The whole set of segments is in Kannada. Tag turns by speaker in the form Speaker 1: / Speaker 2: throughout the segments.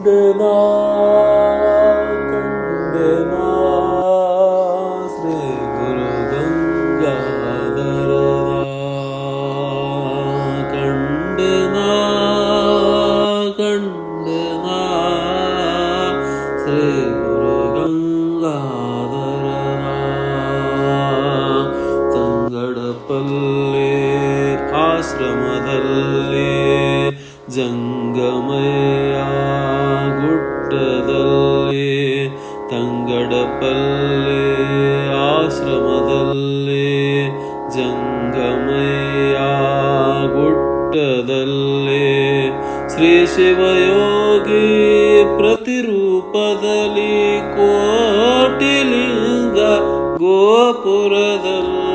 Speaker 1: ಕಂಡನಾ ಕಂಡನಾ ತಂಗಡಪಲ್ಲೆ ಆಶ್ರಮದಲ್ಲಿ ಜಂಗಮಯ ಗುಟ್ಟದಲ್ಲಿ ಶ್ರೀ ಶಿವಯೋಗಿ ಪ್ರತಿರೂಪದಲ್ಲಿ ಕೋಟಿಲಿಂಗ ಗೋಪುರದಲ್ಲಿಂದು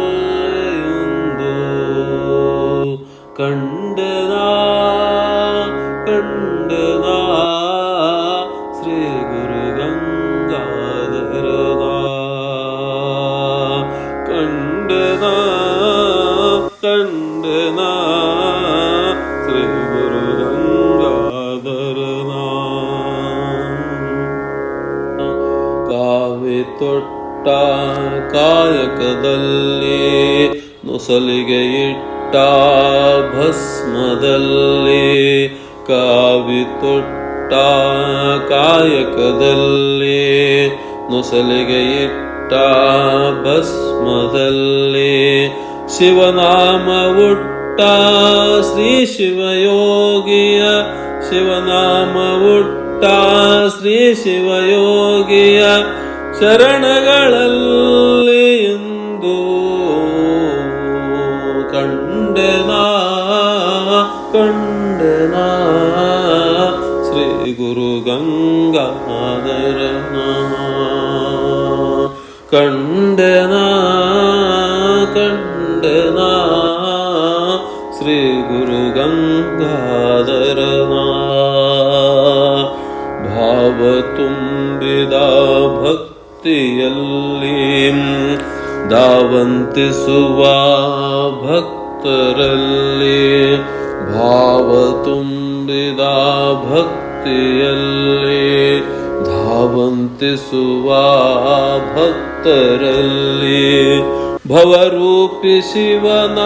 Speaker 1: ಕಾಯಕದಲ್ಲಿ ನೊಸಲಿಗೆ ಇಟ್ಟ ಭಸ್ಮದಲ್ಲಿ, ಕಾವಿ ತೊಟ್ಟ ಕಾಯಕದಲ್ಲಿ ನೊಸಲಿಗೆ ಇಟ್ಟ ಭಸ್ಮದಲ್ಲಿ, ಶಿವನಾಮ ಉಟ್ಟ ಶ್ರೀ ಶಿವಯೋಗಿಯ, ಶಿವನಾಮ ಉಟ್ಟ ಶ್ರೀ ಶಿವಯೋಗಿಯ ಶರಣಗಳಲ್ಲಿ कण्डना श्रीगुरु श्रीगुरुगङ्गाधर कण्डना कण्डना श्रीगुरु भावतुम्बिदा भक्तियल्लीं धावन्ति सुवा भक्ति ಭಕ್ತರಲ್ಲಿ ಭಾವ ತುಂಬಿದ ಭಕ್ತಿಯಲ್ಲಿ ಧಾವಂತಿಸುವ ಭಕ್ತರಲ್ಲಿ ಭವರೂಪಿ ಶಿವನ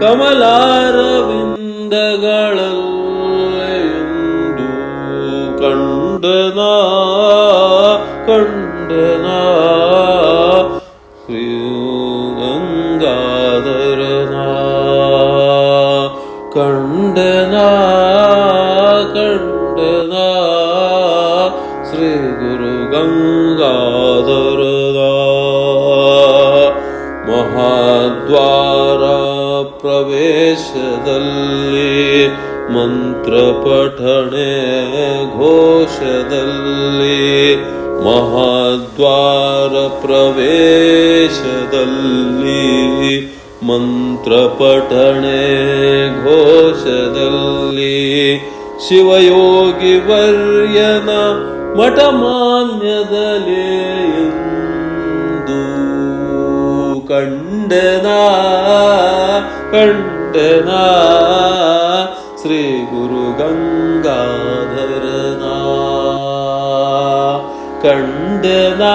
Speaker 1: ಕಮಲಾರವಿಂದಗಳಲ್ಲೆಂದು ಕಂಡನಾ ಕಂಡನಾ. ಕಂಡನಾ ಕಂಡನಾ ಶ್ರೀ ಗುರು ಗಂಗಾಧರದ ಮಹಾದ್ವಾರ ಪ್ರವೇಶದಲ್ಲಿ ಮಂತ್ರ ಪಠಣೆ ಘೋಷದಲ್ಲಿ ಮಹಾದ್ವಾರ ಪ್ರವೇಶದಲ್ಲಿ ಮಂತ್ರ ಪಠಣೆ ಘೋಷದಲ್ಲಿ ಶಿವಯೋಗಿ ವರ್ಯನ ಮಠಮಾನ್ಯದಲ್ಲಿ ಕಂಡನ ಕಂಡನಾ. ಶ್ರೀ ಗುರು ಗಂಗಾಧರನ ಕಂಡನಾ.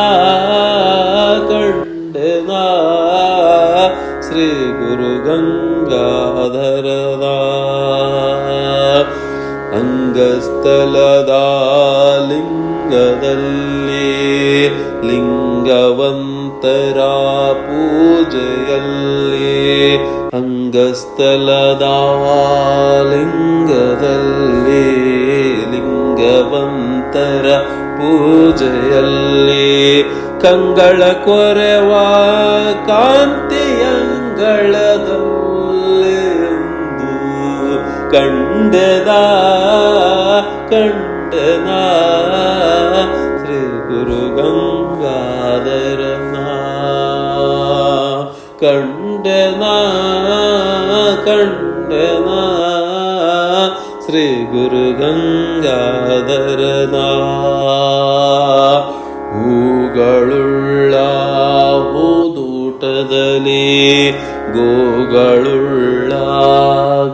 Speaker 1: ಅಂಗಸ್ಥಲದ ಲಿಂಗದಲ್ಲಿ ಲಿಂಗವಂತರ ಪೂಜೆಯಲ್ಲಿ ಅಂಗಸ್ಥಲದ ಲಿಂಗದಲ್ಲಿ ಲಿಂಗವಂತರ ಪೂಜೆಯಲ್ಲಿ ಕಂಗಳ ಕೊರೆವ ಕಾಂತಿಯಂಗಳದಲ್ಲಿ ಎಂದು ಕಂಡನಾ ಕಂಡನಾ ಶ್ರೀ ಗುರು ಗಂಗಾಧರನ ಕಂಡನಾ ಕಂಡನಾ ಶ್ರೀ ಗುರು ಗಂಗಾಧರನ ಹೂಗಳುಳ್ಳ ಹೂದೂಟದಲ್ಲಿ ಗೋಗಳುಳ್ಳ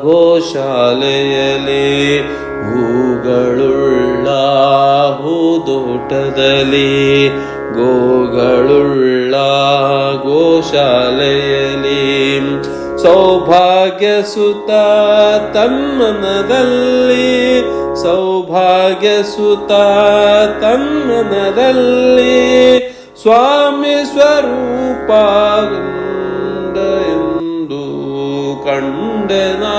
Speaker 1: ಗೋಶಾಲೆಯಲ್ಲಿ ಹೂಗಳುಳ್ಳ ಹೂದೋಟದಲ್ಲಿ ಗೋಗಳುಳ್ಳ ಗೋಶಾಲೆಯಲ್ಲಿ ಸೌಭಾಗ್ಯ ಸುತ ತಮ್ಮನದಲ್ಲಿ ಸೌಭಾಗ್ಯ ಸುತ ತಮ್ಮನದಲ್ಲಿ, ಸ್ವಾಮಿ ಸ್ವರೂಪ ಎಂದು ಕಂಡೆನಾ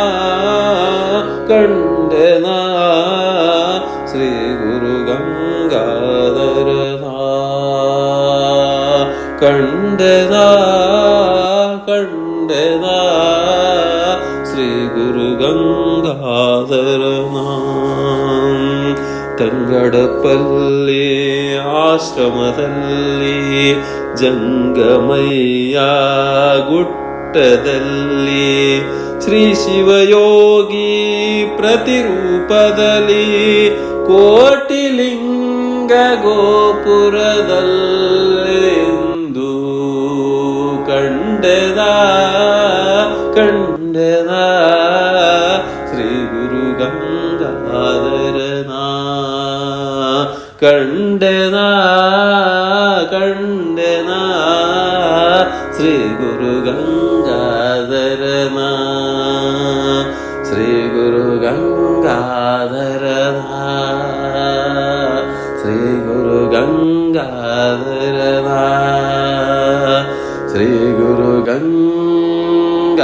Speaker 1: ಕಂಡೆನಾ. ಗಂಗಾಧರನ. ತಂಗಡಪಲ್ಲಿ ಆಶ್ರಮದಲ್ಲಿ ಜಂಗಮಯ್ಯ ಗುಟ್ಟದಲ್ಲಿ ಶ್ರೀ ಶಿವಯೋಗಿ ಪ್ರತಿರೂಪದಲ್ಲಿ ಕೋಟಿಲಿಂಗ ಗೋಪುರದಲ್ಲೆಂದು ಕಂಡೆದ ಕಂಡೆದ ಶ್ರೀ ಗುರು ಗಂಗಾಧರನ. ಕಂಡೆನ ಕಂಡೆನ ಶ್ರೀ ಗುರು ಗಂಗಾಧರನ. ಶ್ರೀ ಗುರು ಗಂಗಾಧರನ. ಶ್ರೀ ಗುರು ಗಂಗಾಧರನ ಶ್ರೀ ಗುರು ಗಂಗಾಧರನ